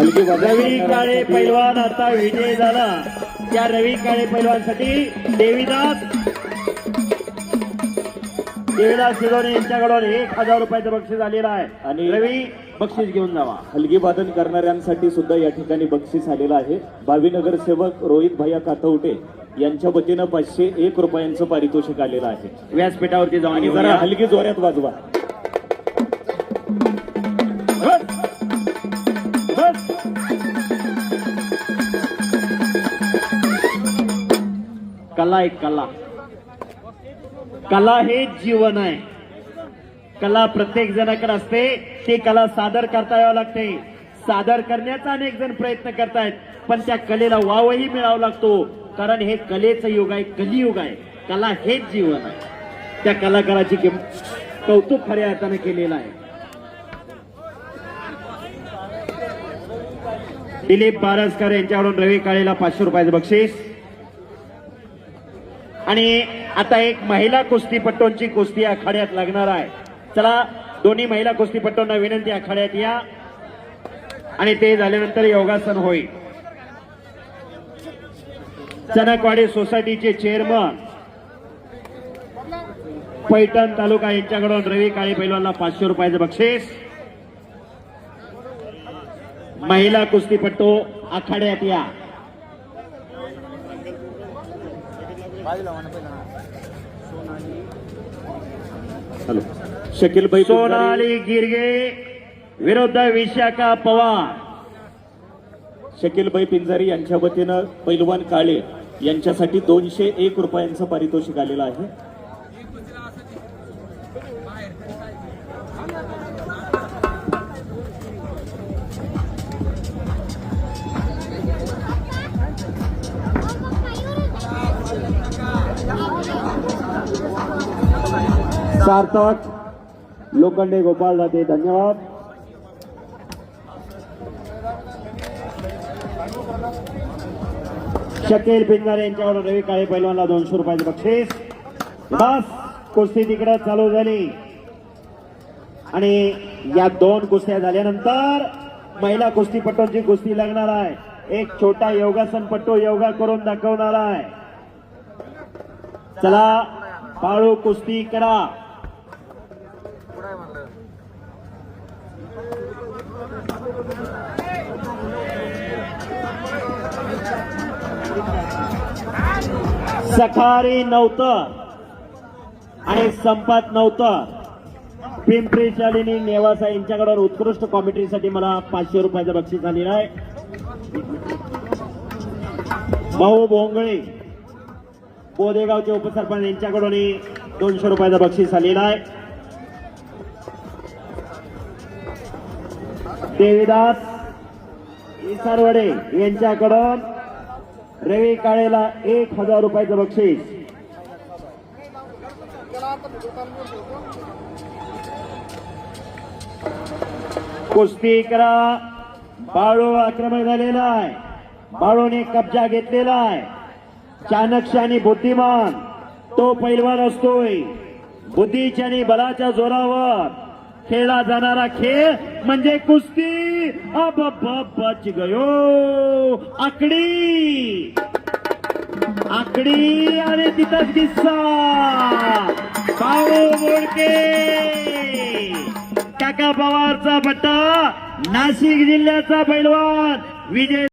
रवी काळे पैलवान आता विजय झाला. त्या रवी काळे पैलवानसाठी देवीदास देवीदास शिरोणे यांच्याकडून एक हजार रुपयाचं बक्षीस आलेलं आहे. आणि- रवी बक्षीस घेऊन जावा. हलगी वादन करणाऱ्यांसाठी सुद्धा या ठिकाणी बक्षीस आलेलं आहे. भावी नगरसेवक रोहित भैया कातवटे यांच्या वतीनं पाचशे एक रुपयांचं पारितोषिक आलेलं आहे. व्यासपीठावरती जाऊन. जरा हलगी जोऱ्यात वाजवा. कला एक कला. कला हे जीवन आहे. कला प्रत्येक जणाकडे असते. ती कला सादर करता यावं लागते. सादर करण्याचा अनेक जण प्रयत्न करतायत पण त्या कलेला वावही मिळावा लागतो. कारण हे कलेचं युग आहे कलियुग आहे. कला हेच जीवन आहे. त्या कलाकाराची किंमत कौतुक खऱ्या अर्थानं केलेलं आहे. दिलीप बारसकर यांच्याकडून रवी काळेला पाचशे रुपयाचं बक्षीस. आणि आता एक महिला कुस्तीपट्टूंची कुस्ती आखाड्यात लागणार आहे. चला दोन्ही महिला कुस्तीपट्टूंना विनंती आखाड्यात या. आणि ते झाल्यानंतर योगासन होईल. चणकवाडी सोसायटीचे चेअरमन पैठण तालुका यांच्याकडून रवी काळे पैलवानला पाचशे रुपयाचं बक्षीस. महिला कुस्तीपट्टू आखाड्यात या. हॅलो. शकील भाई सोनाली गिरगे विरुद्ध विशाखा पवार. शकील भाई पिंजारी यांच्या वतीनं पैलवान काळे यांच्यासाठी दोनशे एक रुपयांचं पारितोषिक आलेलं आहे. सार्थक. लोखंडे गोपाल जाते धन्यवाद. शकील पिंजारे यांच्याकडून रवी काळे पैलवानला दोनशे रुपयाचे बक्षीस. बस कुस्ती तिकडे चालू झाली. आणि या दोन कुस्त्या झाल्यानंतर महिला कुस्तीपटूंची कुस्ती लागणार आहे. एक छोटा योगासनपट्टू योगा करून दाखवणार आहे. चला पाळू कुस्ती करा. सखारी नव्हतं आणि संपात नव्हतं. पिंपरी शालिनी नेवासा यांच्याकडून उत्कृष्ट कॉमेंट्रीसाठी मला पाचशे रुपयाचं बक्षीस आलेलं आहे. भाऊ भोंगळे बोदेगावचे उपसरपंच यांच्याकडून दोनशे रुपयाचं बक्षीस आलेलं आहे. देवीदास इसरवडे यांच्याकडून रवी काळेला एक हजार रुपयाचं बक्षीस. कुस्ती करा. बाळू आक्रमण झालेला आहे. बाळूने कब्जा घेतलेला आहे. चाणक्य आणि बुद्धिमान. तो पैलवान असतोय. बुद्धीच्या आणि बलाच्या जोरावर. खेळला जाणारा खेळ म्हणजे कुस्ती. अब बच गयो. आकडी. आकडी आणि तिथंच किस्सा पाऊ मोडके. काका पवारचा पट्टा नाशिक जिल्ह्याचा पैलवान विजय